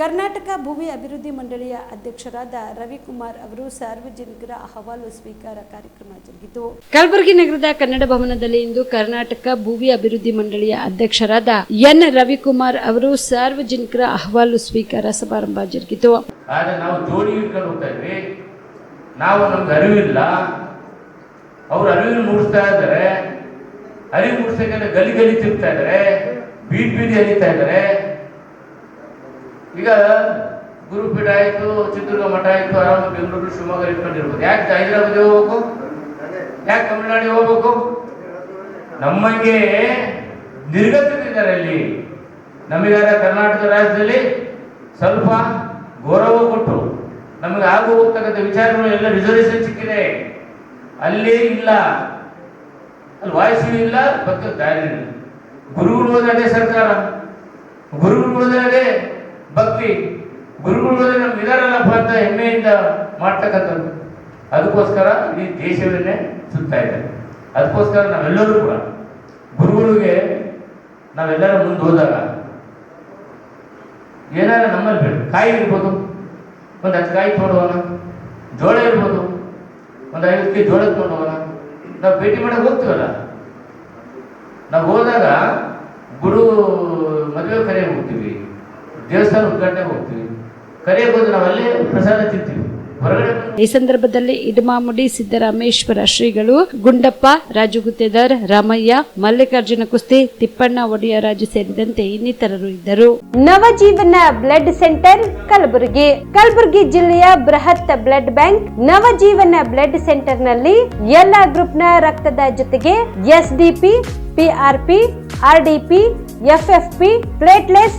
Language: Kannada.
ಕರ್ನಾಟಕ ಭೂಮಿ ಅಭಿವೃದ್ಧಿ ಮಂಡಳಿಯ ಅಧ್ಯಕ್ಷರಾದ ರವಿಕುಮಾರ್ ಅವರು ಸಾರ್ವಜನಿಕರ ಅಹವಾಲು ಸ್ವೀಕಾರ ಕಾರ್ಯಕ್ರಮ ಜರುಗಿತು. ಕಲಬುರಗಿ ನಗರದ ಕನ್ನಡ ಭವನದಲ್ಲಿ ಇಂದು ಕರ್ನಾಟಕ ಭೂಮಿ ಅಭಿವೃದ್ಧಿ ಮಂಡಳಿಯ ಅಧ್ಯಕ್ಷರಾದ ಎನ್ ರವಿಕುಮಾರ್ ಅವರು ಸಾರ್ವಜನಿಕರ ಅಹವಾಲು ಸ್ವೀಕಾರ ಸಮಾರಂಭ ಜರುಗಿತು. ನಾವು ಜೋಡಿ ನಾವು ನಮ್ಗೆ ಅರಿವಿಲ್ಲ ಅವ್ರು ಅರಿವಿನ ಮೂಡಿಸ್ತಾ ಇದ್ದಾರೆ. ಅರಿವು ಮೂಡಿಸ್ತಕ್ಕಂಥ ಗಲಿ ಗಲಿ ತಿರ್ತಾ ಇದ್ದಾರೆ. ಬೀದಿ ಬೀದಿ ಅಲಿತಾ ಇದ್ದಾರೆ. ಈಗ ಗುರುಪೀಠ ಆಯಿತು, ಚಿತ್ರದುರ್ಗ ಮಠ ಆಯಿತು ಆರಾಮ ಬೆಂಗಳೂರು, ಶಿವಮೊಗ್ಗ ಇಟ್ಕೊಂಡಿರ್ಬೋದು ಯಾಕೆ ಹೈದರಾಬಾದ್ ಹೋಗ್ಬೇಕು? ಯಾಕೆ ತಮಿಳ್ನಾಡಿಗೆ ಹೋಗ್ಬೇಕು? ನಮ್ಮಂಗೆ ನಿರ್ಗತಿದ್ದಾರೆ ಅಲ್ಲಿ. ನಮಗಾರ ಕರ್ನಾಟಕ ರಾಜ್ಯದಲ್ಲಿ ಸ್ವಲ್ಪ ಗೌರವ ಕೊಟ್ಟು, ನಮಗೆ ಆಗು ಹೋಗ್ತಕ್ಕಂಥ ವಿಚಾರಗಳು ಎಲ್ಲ ರಿಸರ್ವೇಶನ್ ಸಿಕ್ಕಿದೆ. ಅಲ್ಲಿ ಇಲ್ಲ. ಅಲ್ಲಿ ವಾಯ್ಸು ಇಲ್ಲ ಬಕ್ಕ ದಾರಿ ಗುರುಗಳು ಹೋದ್ರೆ ಸರ್ಕಾರ. ಗುರುಗಳು ಹೋದ್ರೆ ಭಕ್ತಿ ಗುರುಗಳು ಹೋದ್ರೆ ನಮ್ಗೆ ಇದಾರಲ್ಲಪ್ಪ ಅಂತ ಹೆಮ್ಮೆಯಿಂದ ಮಾಡ್ತಕ್ಕಂಥದ್ದು. ಅದಕ್ಕೋಸ್ಕರ ಇಡೀ ದೇಶವನ್ನೇ ಸುತ್ತಾ ಇದೆ. ಅದಕ್ಕೋಸ್ಕರ ನಾವೆಲ್ಲರೂ ಕೂಡ ಗುರುಗಳಿಗೆ ನಾವೆಲ್ಲರ ಮುಂದೆ ಹೋದಾಗ ಏನಾರ ನಮ್ಮಲ್ಲಿ ಬೇಡ. ಕಾಯಿ ಇರ್ಬೋದು. ಒಂದು ಹತ್ತು ಕಾಯಿ ತೊಗೊಂಡೋಗೋಣ. ಜೋಳ ಇರ್ಬೋದು. ಒಂದು ಐವತ್ತು ಕೆ ಜೋಳ ತೊಗೊಂಡೋಗೋಣ. ನಾವು ಭೇಟಿ ಮಾಡಕ್ಕೆ ಹೋಗ್ತೀವಲ್ಲ? ನಾವು ಹೋದಾಗ ಗುರು ಮದುವೆ ಕರೆ ಹೋಗ್ತೀವಿ. ದೇವಸ್ಥಾನ ಉದ್ಘಾಟನೆ ಹೋಗ್ತೀವಿ. ಕರೆಯಬಹುದು ನಾವಲ್ಲೇ ಅಲ್ಲೇ ಪ್ರಸಾದ ತಿಂತೀವಿ. ಈ ಸಂದರ್ಭದಲ್ಲಿ ಇಡಮಾಮುಡಿ ಸಿದ್ದರಾಮೇಶ್ವರ ಶ್ರೀಗಳು ಗುಂಡಪ್ಪ ರಾಜು ಗುತ್ತೇದಾರ್ ರಾಮಯ್ಯ ಮಲ್ಲಿಕಾರ್ಜುನ ಕುಸ್ತಿ ತಿಪ್ಪಣ್ಣ ಒಡೆಯರಾಜು ಸೇರಿದಂತೆ ಇನ್ನಿತರರು ಇದ್ದರು. Navajeevana blood centre Kalaburagi. Kalaburagi ಜಿಲ್ಲೆಯ ಬೃಹತ್ ಬ್ಲಡ್ ಬ್ಯಾಂಕ್ ನವಜೀವನ ಬ್ಲಡ್ ಸೆಂಟರ್ನಲ್ಲಿ ಎಲ್ಲಾ ನ ರಕ್ತದ ಜೊತೆಗೆ SDP PRP RDP FFP platelets